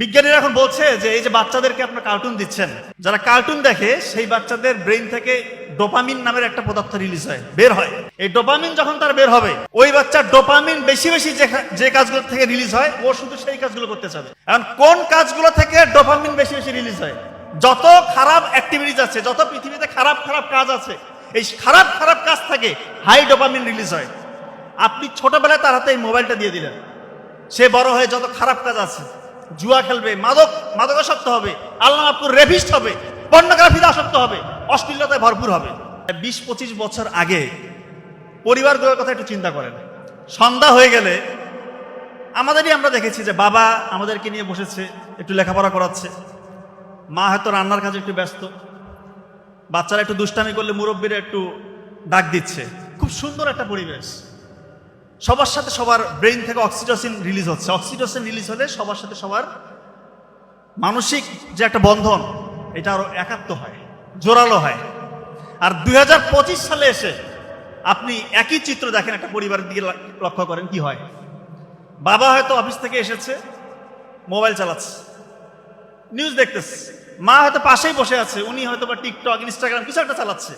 বিজ্ঞানীরা এখন বলছে যে এই যে বাচ্চাদেরকে আপনার কার্টুন দিচ্ছেন, যারা কার্টুন দেখে সেই বাচ্চাদের ব্রেন থেকে ডোপামিন নামের একটা পদার্থ রিলিজ হয়, বের হয়। এই ডোপামিন যখন তার বের হবে, ওই বাচ্চার ডোপামিন বেশি বেশি যে কাজগুলো থেকে রিলিজ হয়, ও শুধু সেই কাজগুলো করতে চাবে। এখন কোন কাজগুলো থেকে ডোপামিন বেশি বেশি রিলিজ হয়? যত খারাপ অ্যাক্টিভিটিস আছে, যত পৃথিবীতে খারাপ খারাপ কাজ আছে, এই খারাপ খারাপ কাজ থেকে হাই ডোপামিন রিলিজ হয়। আপনি ছোটবেলায় তার হাতে এই মোবাইলটা দিয়ে দিলেন। সে বড় হয়ে যত খারাপ কাজ আছে জুয়া খেলবে, মাদক মাদকাসক্ত হবে আল্লাহ আপুর রেভিস্ট হবে পর্নোগ্রাফিতে আসক্ত হবে, অশ্লীলতায় ভরপুর হবে। বিশ, পঁচিশ বছর আগে পরিবারগুলোর কথা একটু চিন্তা করেন। সন্ধ্যা হয়ে গেলে আমাদেরই আমরা দেখেছি যে বাবা আমাদেরকে নিয়ে বসেছে, একটু লেখাপড়া করাচ্ছে। মা হয়তো রান্নার কাজে একটু ব্যস্ত। বাচ্চারা একটু দুষ্টামি করলে মুরব্বীরা একটু ডাক দিচ্ছে। খুব সুন্দর একটা পরিবেশ। সবার সাথে সবার ব্রেইন থেকে অক্সিটোসিন রিলিজ হচ্ছে। অক্সিটোসিন রিলিজ হলে সবার সাথে সবার মানসিক যে একটা বন্ধন, এটা আরও একাত্ম হয়, জোরালো হয়। আর দুই হাজার পঁচিশ সালে এসে আপনি একই চিত্র দেখেন, একটা পরিবারের দিকে লক্ষ্য করেন কি হয়। বাবা হয়তো অফিস থেকে এসেছে, মোবাইল চালাচ্ছে নিউজ দেখতেছে। মা হয়তো পাশেই বসে আছে, উনি হয়তো বা টিকটক, ইনস্টাগ্রাম কিছু একটা চালাচ্ছে।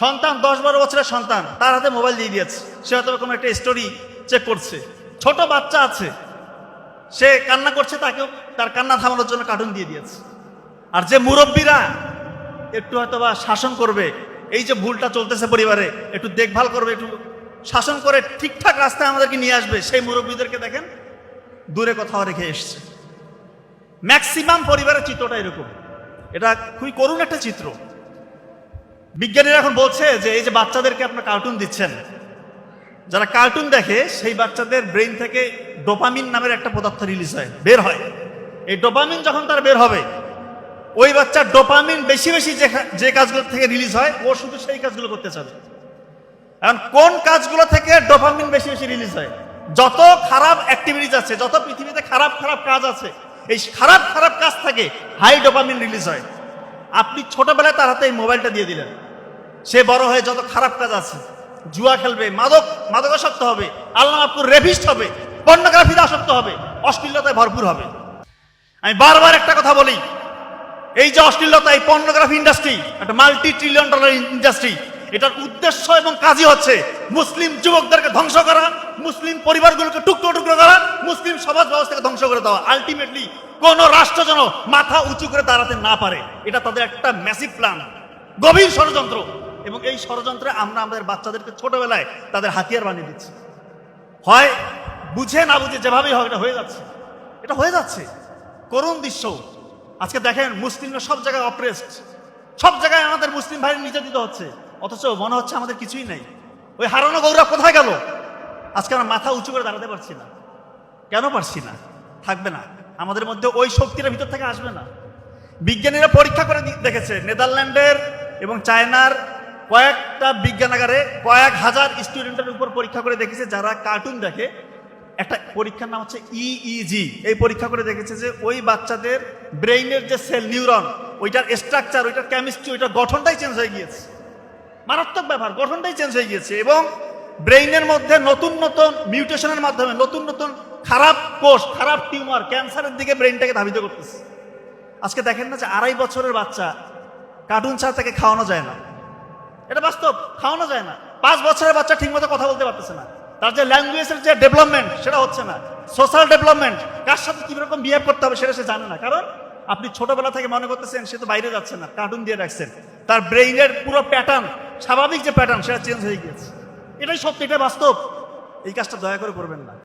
সন্তান, দশ বারো বছরের সন্তান, তার হাতে মোবাইল দিয়ে দিয়েছে। সে হয়তো কোনো একটা স্টোরি চেক করছে। ছোট বাচ্চা আছে। সে কান্না করছে তাকেও, তার কান্না থামানোর জন্য কার্টুন দিয়ে দিয়েছে। আর যে মুরব্বীরা একটু হয়তো বা শাসন করবে, এই যে ভুলটা চলতেছে পরিবারে, একটু দেখভাল করবে, একটু শাসন করে ঠিকঠাক রাস্তায় আমাদেরকে নিয়ে আসবে, সেই মুরব্বীদেরকে দেখেন, দূরে কোথাও রেখে এসছে। ম্যাক্সিমাম পরিবারের চিত্রটা এরকম। এটা খুবই করুণ একটা চিত্র। বিজ্ঞানীরা এখন বলছে যে এই যে বাচ্চাদেরকে আপনার কার্টুন দিচ্ছেন, যারা কার্টুন দেখে সেই বাচ্চাদের ব্রেন থেকে ডোপামিন নামের একটা পদার্থ রিলিজ হয়, বের হয়। এই ডোপামিন যখন তার বের হবে, ওই বাচ্চার ডোপামিন বেশি বেশি যে কাজগুলো থেকে রিলিজ হয়, ও শুধু সেই কাজগুলো করতে চাবে। এখন কোন কাজগুলো থেকে ডোপামিন বেশি বেশি রিলিজ হয়? যত খারাপ অ্যাক্টিভিটিস আছে, যত পৃথিবীতে খারাপ খারাপ কাজ আছে, এই খারাপ খারাপ কাজ থেকে হাই ডোপামিন রিলিজ হয়। আপনি ছোটবেলায় তার হাতে এই মোবাইলটা দিয়ে দিলেন। সে বড় হয়ে যত খারাপ কাজ আছে, জুয়া খেলবে, মাদক, মাদকাসক্ত হবে আল্লাহ আপুর রেভিস্ট হবে, পর্নোগ্রাফিতে আসক্ত হবে, অশ্লীলতায় ভরপুর হবে। আমি বারবার একটা কথা বলি, এই যে অশ্লীলতা, এই পর্নোগ্রাফি ইন্ডাস্ট্রি একটা মাল্টি ট্রিলিয়ন ডলার ইন্ডাস্ট্রি এটার উদ্দেশ্য এবং কাজই হচ্ছে মুসলিম যুবকদেরকে ধ্বংস করা, মুসলিম পরিবারগুলোকে টুকরো টুকরো করা, মুসলিম সমাজ ব্যবস্থাকে ধ্বংস করে দেওয়া। আলটিমেটলি কোন রাষ্ট্র যেন মাথা উঁচু করে দাঁড়াতে না পারে, এটা তাদের একটা ম্যাসিভ প্ল্যান গভীর ষড়যন্ত্র। এবং এই ষড়যন্ত্রে আমরা আমাদের বাচ্চাদেরকে ছোটবেলায় তাদের হাতিয়ার বানিয়ে দিচ্ছি। হয় বুঝে না বুঝে যেভাবেই হয় এটা হয়ে যাচ্ছে। এটা হয়ে যাচ্ছে। করুণ দৃশ্য। আজকে দেখেন মুসলিমরা সব জায়গায় অপ্রেসড সব জায়গায় আমাদের মুসলিম ভাই নির্যাতিত হচ্ছে। অথচ মনে হচ্ছে আমাদের কিছুই নেই। ওই হারানো গৌরব কোথায় গেল? আজকে আমরা মাথা উঁচু করে দাঁড়াতে পারছি না। কেন পারছি না? থাকবে না। আমাদের মধ্যে ওই শক্তির ভিতর থেকে আসবে না। বিজ্ঞানীরা পরীক্ষা করে দেখেছে, নেদারল্যান্ডের এবং চায়নার কয়েকটা বিজ্ঞানাগারে কয়েক হাজার স্টুডেন্টের উপর পরীক্ষা করে দেখেছে, যারা কার্টুন দেখে। একটা পরীক্ষার নাম হচ্ছে ইইজি এই পরীক্ষা করে দেখেছে যে ওই বাচ্চাদের ব্রেইনের যে সেল নিউরন ওইটার স্ট্রাকচার ওইটার কেমিস্ট্রি ওইটার গঠনটাই চেঞ্জ হয়ে গিয়েছে। মারাত্মক ব্যাপার, গঠনটাই চেঞ্জ হয়ে গিয়েছে এবং ব্রেইনের মধ্যে নতুন নতুন মিউটেশনের মাধ্যমে নতুন নতুন খারাপ কোষ, খারাপ টিউমার ক্যান্সারের দিকে ব্রেইনটাকে ধাবিত করতেছে। আজকে দেখেন না যে আড়াই বছরের বাচ্চা কার্টুন ছাড়া তাকে খাওয়ানো যায় না। এটা বাস্তব, খাওয়ানো যায় না। পাঁচ বছরের বাচ্চা ঠিকমতো কথা বলতে পারতেছে না। তার যে ল্যাঙ্গুয়েজের যে ডেভেলপমেন্ট সেটা হচ্ছে না। সোশ্যাল ডেভেলপমেন্ট কার সাথে কি রকম বিহেভ করতে হবে সেটা সে জানে না। কারণ আপনি ছোটবেলা থেকে মনে করতেছেন, সে তো বাইরে যাচ্ছে না কার্টুন দিয়ে রাখছেন। তার ব্রেইনের পুরো প্যাটার্ন স্বাভাবিক যে প্যাটার্ন সেটা চেঞ্জ হয়ে গিয়েছে। এটাই সত্যি, এটা বাস্তব। এই কাজটা দয়া করে করবেন না।